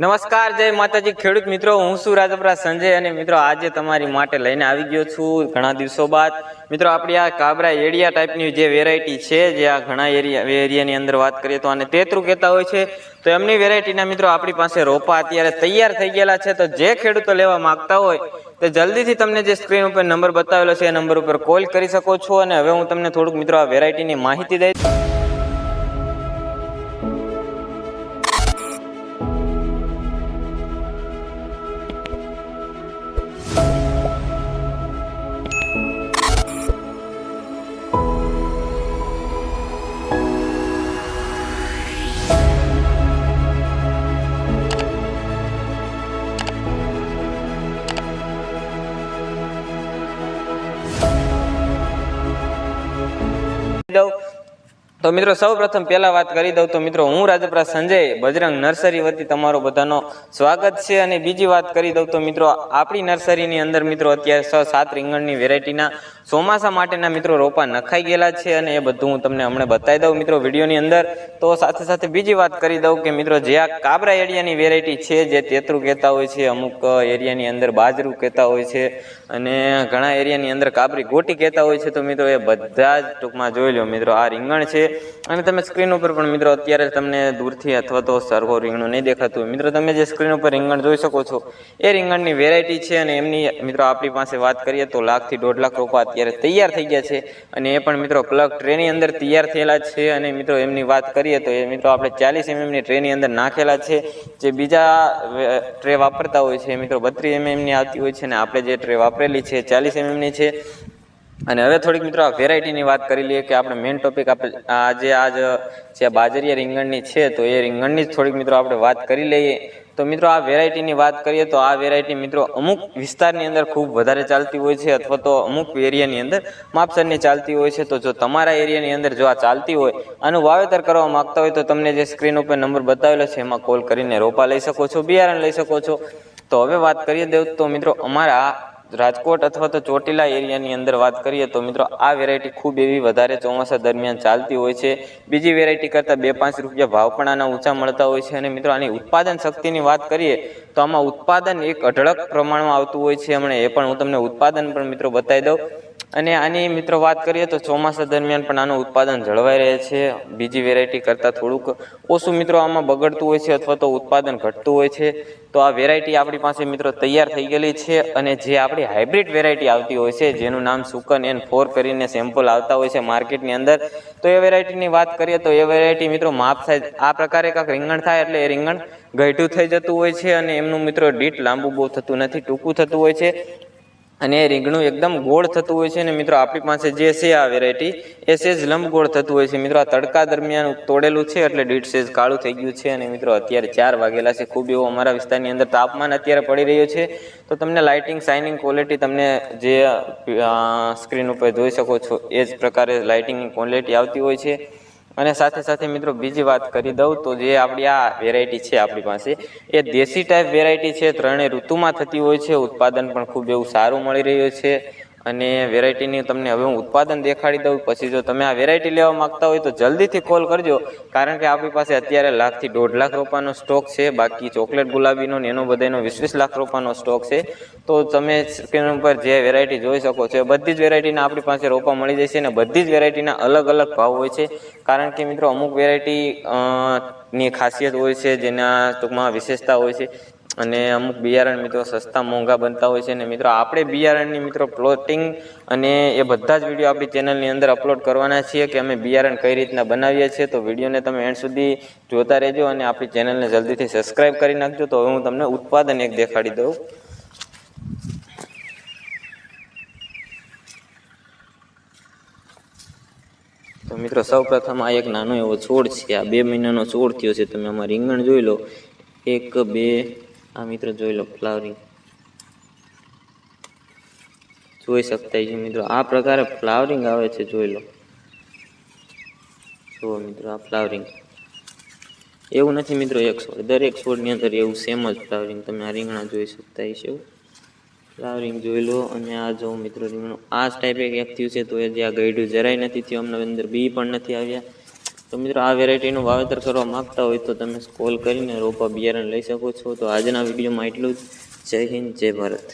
નમસ્કાર, જય માતાજી. ખેડૂત મિત્રો, હું છું રાજપરા સંજય અને મિત્રો, આજે તમારી માટે લઈને આવી ગયો છું ઘણા દિવસો બાદ. મિત્રો, આપણી આ કાબરા એરિયા ટાઈપની જે વેરાયટી છે, જે આ ઘણા એરિયા, એરિયાની અંદર વાત કરીએ તો આને તેતરું કહેતા હોય છે. તો એમની વેરાયટીના મિત્રો, આપણી પાસે રોપા અત્યારે તૈયાર થઈ ગયેલા છે. તો જે ખેડૂતો લેવા માંગતા હોય, તો જલ્દીથી તમને જે સ્ક્રીન ઉપર નંબર બતાવેલો છે, એ નંબર ઉપર કોલ કરી શકો છો. અને હવે હું તમને થોડુંક મિત્રો, આ વેરાયટીની માહિતી દઈશ તો મિત્રો સૌ પ્રથમ પહેલા વાત કરી દઉં તો મિત્રો, હું રાજપરા સંજય બજરંગ નર્સરી વતી તમારો બધાનો સ્વાગત છે અને બીજી વાત કરી દઉં તો મિત્રો, આપણી નર્સરીની અંદર મિત્રો, અત્યારે છ સાત રીંગણની વેરાયટીના ચોમાસા માટેના મિત્રો રોપા નખાઈ ગયેલા છે અને એ બધું હું તમને હમણાં બતાવી દઉં. મિત્રો, વિડીયોની અંદર તો સાથે સાથે બીજી વાત કરી દઉં કે મિત્રો, જે આ કાબરા એરિયાની વેરાયટી છે, જે તેતરું કહેતા હોય છે, અમુક એરિયાની અંદર બાજરું કહેતા હોય છે અને ઘણા એરિયાની અંદર કાબરી ગોટી કહેતા હોય છે. તો મિત્રો, એ બધા જ ટૂંકમાં જોઈ લો મિત્રો, આ રીંગણ છે. અને તમે સ્ક્રીન ઉપર પણ મિત્રો અત્યારે તમને દૂરથી અથવા તો સરખો રીંગણું નહીં દેખાતું મિત્રો તમે જે સ્ક્રીન ઉપર રીંગણ જોઈ શકો છો, એ રીંગણની વેરાયટી છે અને એમની મિત્રો આપણી પાસે વાત કરીએ તો લાખથી દોઢ લાખ રોપા અત્યારે તૈયાર થઈ ગયા છે અને એ પણ મિત્રો પ્લગ ટ્રેની અંદર તૈયાર થયેલા છે અને મિત્રો એમની વાત કરીએ તો એ મિત્રો આપણે ચાલીસ એમએમની ટ્રેની અંદર નાખેલા છે. જે બીજા ટ્રે વાપરતા હોય છે મિત્રો બત્રીસ એમએમની આવતી હોય છે અને આપણે જે ટ્રે વાપરેલી છે ચાલીસ એમએમની છે. અને હવે થોડીક મિત્રો આ વેરાયટીની વાત કરી લઈએ કે આપણે મેઇન ટોપિક આપણે આજે આજ જે બાજરીયા રીંગણની છે, તો એ રીંગણની જ થોડીક મિત્રો આપણે વાત કરી લઈએ. તો મિત્રો આ વેરાયટીની વાત કરીએ તો આ વેરાયટી મિત્રો અમુક વિસ્તારની અંદર ખૂબ વધારે ચાલતી હોય છે અથવા તો અમુક એરિયાની અંદર માપસરની ચાલતી હોય છે. તો જો તમારા એરિયાની અંદર જો આ ચાલતી હોય આનું વાવેતર કરવા માગતા હોય તો તમને જે સ્ક્રીન ઉપર નંબર બતાવેલો છે, એમાં કોલ કરીને રોપા લઈ શકો છો, બિયારણ લઈ શકો છો. તો હવે વાત કરીએ દેવ તો મિત્રો અમારા રાજકોટ અથવા તો ચોટીલા એરિયાની અંદર વાત કરીએ તો મિત્રો, આ વેરાયટી ખૂબ એવી વધારે ચોમાસા દરમિયાન ચાલતી હોય છે. બીજી વેરાયટી કરતાં બે પાંચ રૂપિયા ભાવ પણ આના ઊંચા મળતા હોય છે અને મિત્રો, આની ઉત્પાદન શક્તિની વાત કરીએ તો આમાં ઉત્પાદન એક અઢળક પ્રમાણમાં આવતું હોય છે. હમણાં એ પણ હું તમને ઉત્પાદન પણ મિત્રો બતાવી દઉં. અને આની મિત્રો વાત કરીએ તો ચોમાસા દરમિયાન પણ આનું ઉત્પાદન જળવાઈ રહે છે. બીજી વેરાયટી કરતાં થોડુંક ઓછું મિત્રો આમાં બગડતું હોય છે અથવા તો ઉત્પાદન ઘટતું હોય છે. તો આ વેરાયટી આપણી પાસે મિત્રો તૈયાર થઈ ગયેલી છે અને જે આપણી હાઇબ્રિડ વેરાયટી આવતી હોય છે, જેનું નામ સુકન એન ફોર કરીને સેમ્પલ આવતા હોય છે માર્કેટની અંદર. તો એ વેરાયટીની વાત કરીએ તો એ વેરાયટી મિત્રો માપ સાઈઝ આ પ્રકારે કાંક રીંગણ થાય એટલે એ રીંગણ ઘટું થઈ જતું હોય છે અને એમનું મિત્રો ડીટ લાંબુ બહુ થતું નથી, ટૂંકું થતું હોય છે. અને એ રીંગણું એકદમ ગોળ થતું હોય છે અને મિત્રો, આપણી પાસે જે છે આ વેરાયટી એ સેજ લંબગોળ થતું હોય છે. મિત્રો, આ તડકા દરમિયાન તોડેલું છે એટલે દીઠ સેજ કાળું થઈ ગયું છે અને મિત્રો, અત્યારે ચાર વાગેલા છે. ખૂબ એવું અમારા વિસ્તારની અંદર તાપમાન અત્યારે પડી રહ્યું છે. તો તમને લાઇટિંગ શાઇનિંગ ક્વોલિટી તમને જે સ્ક્રીન ઉપર જોઈ શકો છો, એ જ પ્રકારે લાઇટિંગની ક્વોલિટી આવતી હોય છે. અને સાથે સાથે મિત્રો બીજી વાત કરી દઉં તો જે આપણી આ વેરાયટી છે આપણી પાસે, એ દેશી ટાઈપ વેરાયટી છે. ત્રણેય ઋતુમાં થતી હોય છે. ઉત્પાદન પણ ખૂબ એવું સારું મળી રહ્યું છે. અને વેરાયટીની તમને હવે હું ઉત્પાદન દેખાડી દઉં, પછી જો તમે આ વેરાયટી લેવા માંગતા હોય તો જલ્દીથી કોલ કરજો, કારણ કે આપણી પાસે અત્યારે લાખથી દોઢ લાખ રૂપિયાનો સ્ટોક છે, બાકી ચોકલેટ, ગુલાબીનો ને એનો બધાનો વીસ વીસ લાખ રૂપિયાનો સ્ટોક છે. તો તમે સ્ક્રીન ઉપર જે વેરાયટી જોઈ શકો છો, એ બધી જ વેરાયટીના આપણી પાસે રોપા મળી જશે અને બધી જ વેરાયટીના અલગ અલગ ભાવ હોય છે. કારણ કે મિત્રો અમુક વેરાયટી ની ખાસિયત હોય છે, જેના ટૂંકમાં વિશેષતા હોય છે. અને અમુક બિયારણ મિત્રો સસ્તા, મોંઘા બનતા હોય છે અને મિત્રો, આપણે બિયારણની મિત્રો પ્લોટિંગ અને એ બધા જ વીડિયો આપણી ચેનલની અંદર અપલોડ કરવાના છીએ કે અમે બિયારણ કઈ રીતના બનાવીએ છીએ. તો વિડીયોને તમે એન્ડ સુધી જોતા રહેજો અને આપણી ચેનલને જલ્દીથી સબસ્ક્રાઈબ કરી નાખજો. તો હવે હું તમને ઉત્પાદન એક દેખાડી દઉં. તો મિત્રો સૌ પ્રથમ આ એક નાનો એવો છોડ છે. આ બે મહિનાનો છોડ થયો છે. તમે આમાં રીંગણ જોઈ લો. એક, બે આ મિત્રો જોઈ લો ફ્લાવરિંગ. જોઈ શકતા છે મિત્રો. આ પ્રકારે ફ્લાવરિંગ આવે છે, જોઈ લો. જુઓ મિત્રો, આ ફ્લાવરિંગ. એવું નથી મિત્રો એક છોડ. દરેક છોડની અંદર એવું સેમ જ ફ્લાવરિંગ. તમે આ રીંગણા જોઈ શકતા હશો. ફ્લાવરિંગ જોઈ લો. અને આ જો મિત્રો રીંગણું, આ જ ટાઈપ એક થયું છે, તો એ જે આ ગયડું જરાય નથી થયું. અમને અંદર બી પણ નથી આવ્યા. તો મિત્રો આ વેરાયટીનું વાવેતર કરવા માગતા હોય તો તમે કોલ કરીને રોપા બિયારણ લઈ શકો છો. તો આજના વિડીયોમાં એટલું જ. જય હિન્દ, જય ભારત.